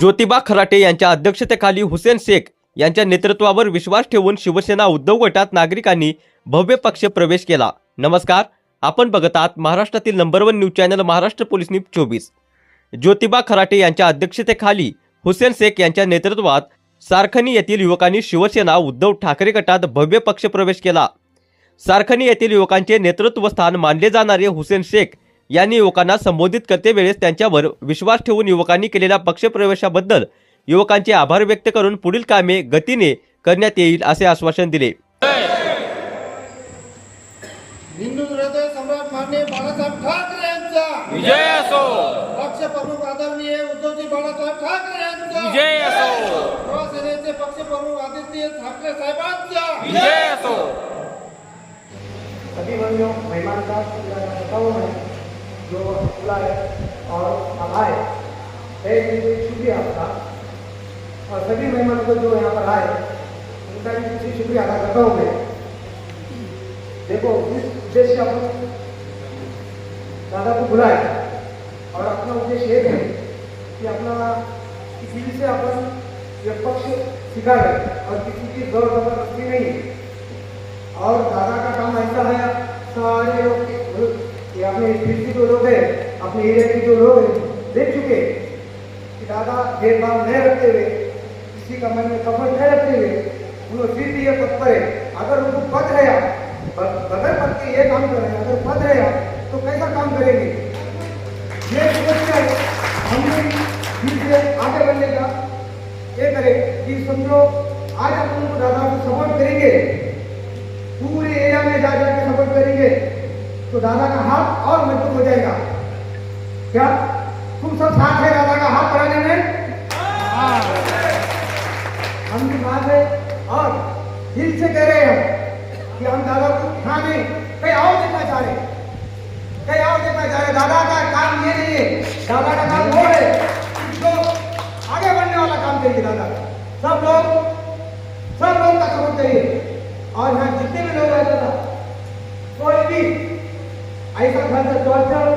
ज्योतिबा खराटे यांच्या अध्यक्षतेखाली हुसेन शेख यांच्या नेतृत्वावर विश्वास ठेवून शिवसेना उद्धव गटात नागरिकांनी भव्य पक्ष प्रवेश केला. नमस्कार आपण बघत आहात महाराष्ट्रातील number one news channel Maharashtra police news चोवीस. ज्योतिबा खराटे यांच्या अध्यक्षतेखाली हुसेन शेख यांच्या नेतृत्वात सारखनी येथील युवकांनी शिवसेना उद्धव ठाकरे गटात भव्य पक्ष प्रवेश केला. सारखनी येथील युवकांचे नेतृत्व स्थान मानले जाणारे हुसेन शेख यांनी युवकांना संबोधित करते वेळेस त्यांच्यावर विश्वास ठेवून युवकांनी केलेल्या पक्षप्रवेशाबद्दल युवकांचे आभार व्यक्त करून पुढील कामे गतीने करण्यात येईल असे आश्वासन दिले. हिंदू हृदय सम्राट माननीय बाळासाहेब ठाकरे यांचा. विजय असो. पक्ष प्रमुख आदरणीय उद्धवजी बाळासाहेब ठाकरे यांचा. विजय असो. शिवसेनेचे पक्ष प्रमुख आदित्य ठाकरे साहेबांचा. विजय असो. सभी भाइयों मेहमान का करता मैं जो है और आए शुक्रिया आपका। और सभी मेहमान को जो यहाँ पर आए, उनका भी किसी शुक्रिया अदा करता हूँ मैं। देखो, इस उद्देश्य अपन दादा को बुलाए और अपना उद्देश्य ये है कि अपना किसी भी से अपन ये पक्ष सिखाए और किसी की ज़ोर ज़बरदस्ती नहीं और दादा का काम अपने के जो लोग हैं अपने एरिया के जो लोग हैं, देख चुके कि दादा भेदभाव नहीं रखते हुए, किसी का मन में कपट नहीं रखते हुए उनको सिर्फ़ ये पद पर है अगर उनको पद रहा बगैर पद के ये काम कर रहे हैं अगर पद रहा तो कैसा काम करेंगे? ये सोचकर हमने फिर से आगे बढ़ने का ये करें कि समझो, आज हम उनको दादा को सपोर्ट करेंगे, पूरे एरिया में जा जाके सपोर्ट करेंगे तो दादा का और मज़बूत हो जाएगा। क्या? तुम सब साथ है दादा का हाथ बढ़ाने में? हम भी बात है और दिल से कह रहे हैं कि हम दादा को नहीं कहीं और देखना चाह रहे हैं। कहीं और देखना चाह रहे दादा का काम ये नहीं है। दादा का काम वो है जो आगे बढ़ने वाला काम करिए दादा। सब लोग ऐसा घर से टॉर्चर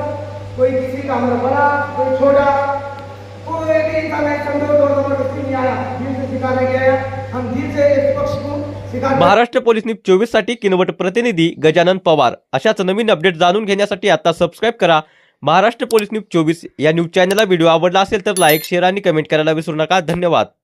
कोई किसी का हमारा बड़ा कोई छोटा कोई भी इंसान है समझो दो जबरदस्ती नहीं आया दिल से सिखाने गया हम दिल से इस पक्ष को महाराष्ट्र पोलीस न्यूज चोवीससाठी किनवट प्रतिनिधी गजानन पवार. अशाच नवीन अपडेट जाणून घेण्यासाठी आता सबस्क्राईब करा. महाराष्ट्र पोलीस न्यूज चोवीस या न्यूज चॅनलला व्हिडिओ आवडला असेल तर लाईक शेअर आणि कमेंट करायला विसरू नका. धन्यवाद.